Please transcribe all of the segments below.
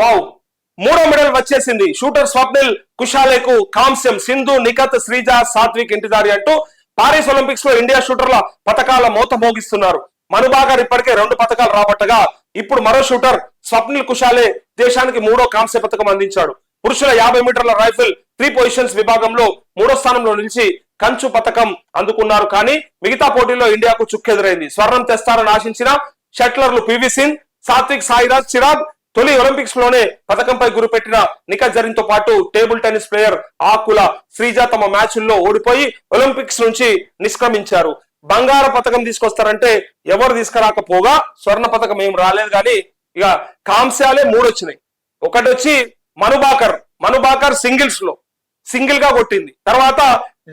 Wow. మూడో medal వచ్చేసింది. Shooter Swapnil కుషాలేకు కాంస్యం సింధు నిఖత్ శ్రీజ సాత్విక్ ఇంటిదారి అంటూ పారిస్ ఒలింపిక్స్లో ఇండియా షూటర్ల పథకాల మోత మోగిస్తున్నారు. మనుబాగర్ ఇప్పటికే రెండు పథకాలు రాబట్టగా ఇప్పుడు మరో షూటర్ స్వప్నిల్ కుషాలే దేశానికి మూడో కాంస్య పథకం అందించాడు. పురుషుల యాభై మీటర్ల రైఫిల్ త్రీ పొజిషన్స్ విభాగంలో మూడో స్థానంలో నిలిచి కంచు పథకం అందుకున్నారు. కానీ మిగతా పోటీల్లో ఇండియాకు చుక్కెదురైంది. స్వర్ణం తెస్తారని ఆశించిన షట్లర్లు పివి సింగ్ సాత్విక్ సాయిరాజ్ చిరాగ్ తొలి ఒలింపిక్స్లోనే పథకంపై గురిపెట్టిన నిఖత్ జరీన్తో పాటు table tennis player Akula Sreeja తమ మ్యాచ్ల్లో ఓడిపోయి ఒలింపిక్స్ నుంచి నిష్క్రమించారు. బంగారు పథకం తీసుకొస్తారంటే ఎవరు తీసుకురాకపోగా స్వర్ణ పథకం ఏం రాలేదు కానీ ఇక కాంస్యాలే మూడు వచ్చినాయి ఒకటి వచ్చి మనుబాకర్ మనుబాకర్ సింగిల్స్లో సింగిల్గా కొట్టింది. తర్వాత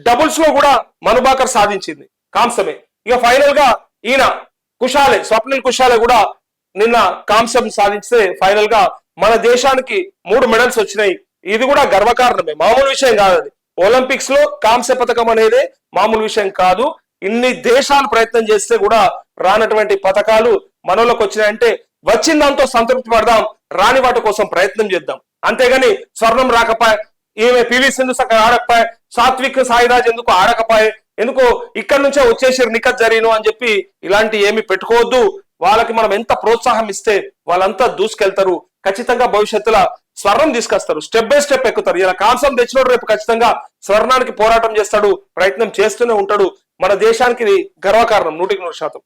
డబుల్స్లో కూడా మనుబాకర్ సాధించింది కాంసమే ఇక ఫైనల్గా ఈయన కుషాలే స్వప్నిల్ కుషాలే కూడా నిన్న కాంస్యం సాధిస్తే ఫైనల్గా మన దేశానికి మూడు మెడల్స్ వచ్చినాయి. ఇది కూడా గర్వకారణమే. మామూలు విషయం కాదు అది ఒలింపిక్స్లో కాంస్య పథకం అనేది మామూలు విషయం కాదు. ఇన్ని దేశాలు ప్రయత్నం చేస్తే కూడా రానటువంటి పథకాలు మనలోకి వచ్చినాయంటే వచ్చిన దాంతో సంతృప్తి పడదాం రాని వాటి కోసం ప్రయత్నం చేద్దాం. అంతేగాని స్వర్ణం రాకపాయ్ ఈమె పివి సింధు సక్క ఆడకపాయ్ సాత్విక్ సాయిరాజ్ ఎందుకు ఆడకపోయి ఎందుకు ఇక్కడ నుంచే వచ్చేసారు నిఖత్ జరిగిన అని చెప్పి ఇలాంటి ఏమి పెట్టుకోవద్దు. వాళ్ళకి మనం ఎంత ప్రోత్సాహం ఇస్తే వాళ్ళంతా దూసుకెళ్తారు ఖచ్చితంగా భవిష్యత్తులో స్వర్ణం తీసుకొస్తారు స్టెప్ బై స్టెప్ ఎక్కుతారు. ఇలా కాంసం తెచ్చినోడు రేపు ఖచ్చితంగా స్వర్ణానికి పోరాటం చేస్తాడు ప్రయత్నం చేస్తూనే ఉంటాడు. మన దేశానికి గర్వకారణం నూటికి నూరు శాతం.